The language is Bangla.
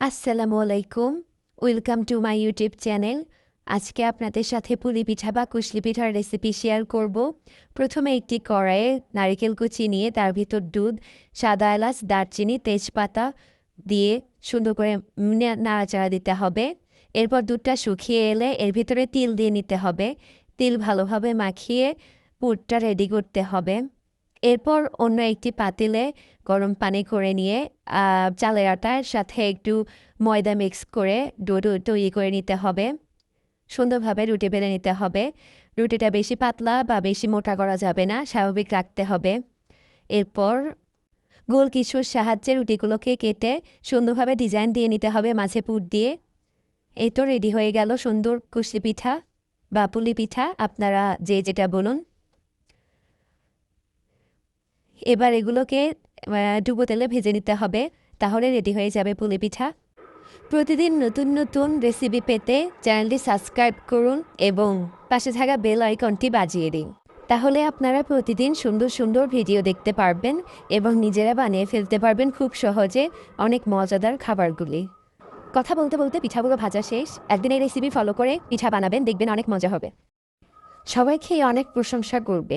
আসসালামু আলাইকুম। Welcome to my YouTube channel আজকে আপনাদের সাথে পুলি পিঠা বা কুশলি পিঠার রেসিপি শেয়ার করব। প্রথমে একটি কড়াইয়ে নারিকেল কুচি নিয়ে তার ভিতর দুধ, সাদা এলাচ, দারচিনি, তেজপাতা দিয়ে সুন্দর করে নাড়াচাড়া দিতে হবে। এরপর দুধটা শুকিয়ে এলে এর ভিতরে তিল দিয়ে নিতে হবে। তিল ভালোভাবে মাখিয়ে পুরটা রেডি করতে হবে। এরপর অন্য একটি পাতিলে গরম পানি করে নিয়ে চালের আটার সাথে একটু ময়দা মিক্স করে ডো তৈরি করে নিতে হবে। সুন্দরভাবে রুটি বেলে নিতে হবে। রুটিটা বেশি পাতলা বা বেশি মোটা করা যাবে না, স্বাভাবিক রাখতে হবে। এরপর গোল কিছুর সাহায্যে রুটিগুলোকে কেটে সুন্দরভাবে ডিজাইন দিয়ে নিতে হবে মাঝে পুর দিয়ে। এই তো রেডি হয়ে গেল সুন্দর কুশলি পিঠা বা পুলি পিঠা। আপনারা যে যেটা বলুন। এবার এগুলোকে ডুবো তেলে ভেজে নিতে হবে, তাহলে রেডি হয়ে যাবে পুলি পিঠা। প্রতিদিন নতুন নতুন রেসিপি পেতে চ্যানেলটি সাবস্ক্রাইব করুন এবং পাশে থাকা বেল আইকনটি বাজিয়ে দিন। তাহলে আপনারা প্রতিদিন সুন্দর সুন্দর ভিডিও দেখতে পারবেন এবং নিজেরা বানিয়ে ফেলতে পারবেন খুব সহজে অনেক মজাদার খাবারগুলি। কথা বলতে বলতে পিঠাগুলো ভাজা শেষ। একদিন এই রেসিপি ফলো করে পিঠা বানাবেন, দেখবেন অনেক মজা হবে। সবাই খেয়ে অনেক প্রশংসা করবে।